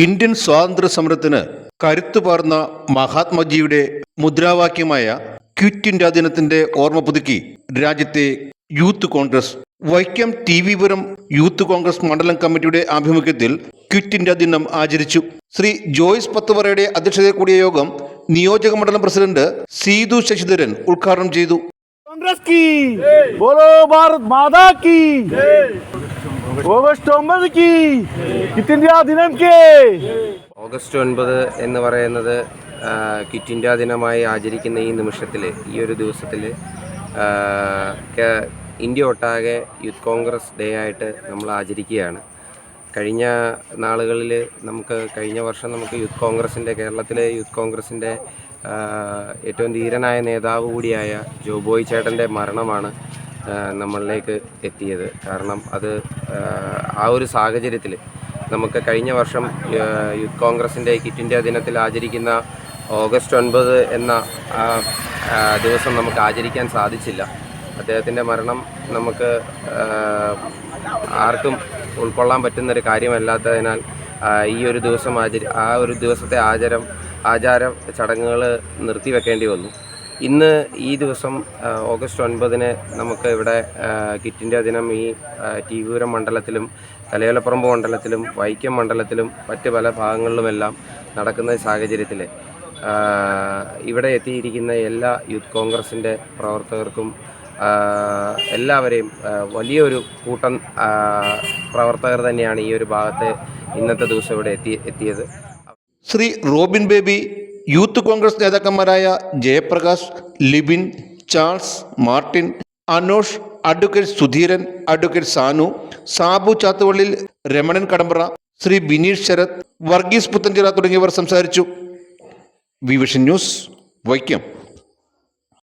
Indian സ്വാതന്ത്ര്യ സമരത്തിന് കരുത്തു പാർന്ന മഹാത്മാജിയുടെ മുദ്രാവാക്യമായ ക്വിറ്റ് ഇന്ത്യ ദിനത്തിന്റെ ഓർമ്മ പുതുക്കി രാജ്യത്തെ youth Congress. Vaikom T Vipuram youth Congress മണ്ഡലം കമ്മിറ്റിയുടെ ആഭിമുഖ്യത്തിൽ ക്വിറ്റ് ഇന്ത്യ ദിനം ആചരിച്ചു. ശ്രീ ജോയ്സ് പത്തുവറയുടെ അധ്യക്ഷതയിൽ കൂടിയ യോഗം നിയോജക മണ്ഡലം പ്രസിഡന്റ് സീതു ശശിധരൻ ഉദ്ഘാടനം ചെയ്തു. കോൺഗ്രസ് ഓഗസ്റ്റ് ഒമ്പത് की കിറ്റ് ഇന്ത്യ ദിനം ഓഗസ്റ്റ് ഒൻപത് എന്ന് പറയുന്നത് ആ, ഇന്ത്യ ദിനമായി ആചരിക്കുന്ന ഈ നിമിഷത്തിൽ ഈ ഒരു ദിവസത്തിൽ ഇന്ത്യ ഒട്ടാകെ യൂത്ത് കോൺഗ്രസ് ഡേ ആയിട്ട് നമ്മൾ ആചരിക്കുകയാണ്. കഴിഞ്ഞ നാളുകളിൽ നമുക്ക് കഴിഞ്ഞ വർഷം നമുക്ക് യൂത്ത് കോൺഗ്രസിന്റെ കേരളത്തിലെ യൂത്ത് കോൺഗ്രസിന്റെ ഏറ്റവും ധീരനായ നേതാവ് കൂടിയായ ജോബോയ് ചേട്ടന്റെ മരണമാണ് നമ്മളിലേക്ക് എത്തിയത്. കാരണം അത് ആ, ഒരു സാഹചര്യത്തിൽ നമുക്ക് കഴിഞ്ഞ വർഷം യൂത്ത് കോൺഗ്രസിന്റെ കിറ്റ് ഇന്ത്യ ദിനത്തിൽ ആചരിക്കുന്ന ഓഗസ്റ്റ് ഒൻപത് എന്ന ദിവസം നമുക്ക് ആചരിക്കാൻ സാധിച്ചില്ല. അദ്ദേഹത്തിന്റെ മരണം നമുക്ക് ആർക്കും ഉൾക്കൊള്ളാൻ പറ്റുന്നൊരു കാര്യമല്ലാത്തതിനാൽ ഈ ഒരു ദിവസം ആചരി ആ ഒരു ദിവസത്തെ ആചാരം ആചാര ചടങ്ങുകൾ നിർത്തിവെക്കേണ്ടി വന്നു. ഇന്ന് ഈ ദിവസം ഓഗസ്റ്റ് ഒൻപതിന് നമുക്ക് ഇവിടെ കിറ്റിന്റെ ദിനം ഈ ടിപുരം മണ്ഡലത്തിലും തലയോലപ്പറമ്പ് മണ്ഡലത്തിലും വൈക്കം മണ്ഡലത്തിലും മറ്റ് പല ഭാഗങ്ങളിലുമെല്ലാം നടക്കുന്ന സാഹചര്യത്തിൽ ഇവിടെ എത്തിയിരിക്കുന്ന എല്ലാ യൂത്ത് കോൺഗ്രസിന്റെ പ്രവർത്തകർക്കും എല്ലാവരെയും വലിയൊരു കൂട്ടം പ്രവർത്തകർ തന്നെയാണ് ഈ ഒരു ഭാഗത്തെ ഇന്നത്തെ ദിവസം ഇവിടെ എത്തി എത്തിയത്. Shri Robin Baby youth Congress നേതാക്കന്മാരായ Jayaprakash Libin Charles Martin Anosh advocate Sudheeran advocate Sanu Sabu Chathuvallil Ramanan Kadambra Shri Bineesh Sarath Varghese Puthenchira തുടങ്ങിയവർ സംസാരിച്ചു. Vivision news Vaikom.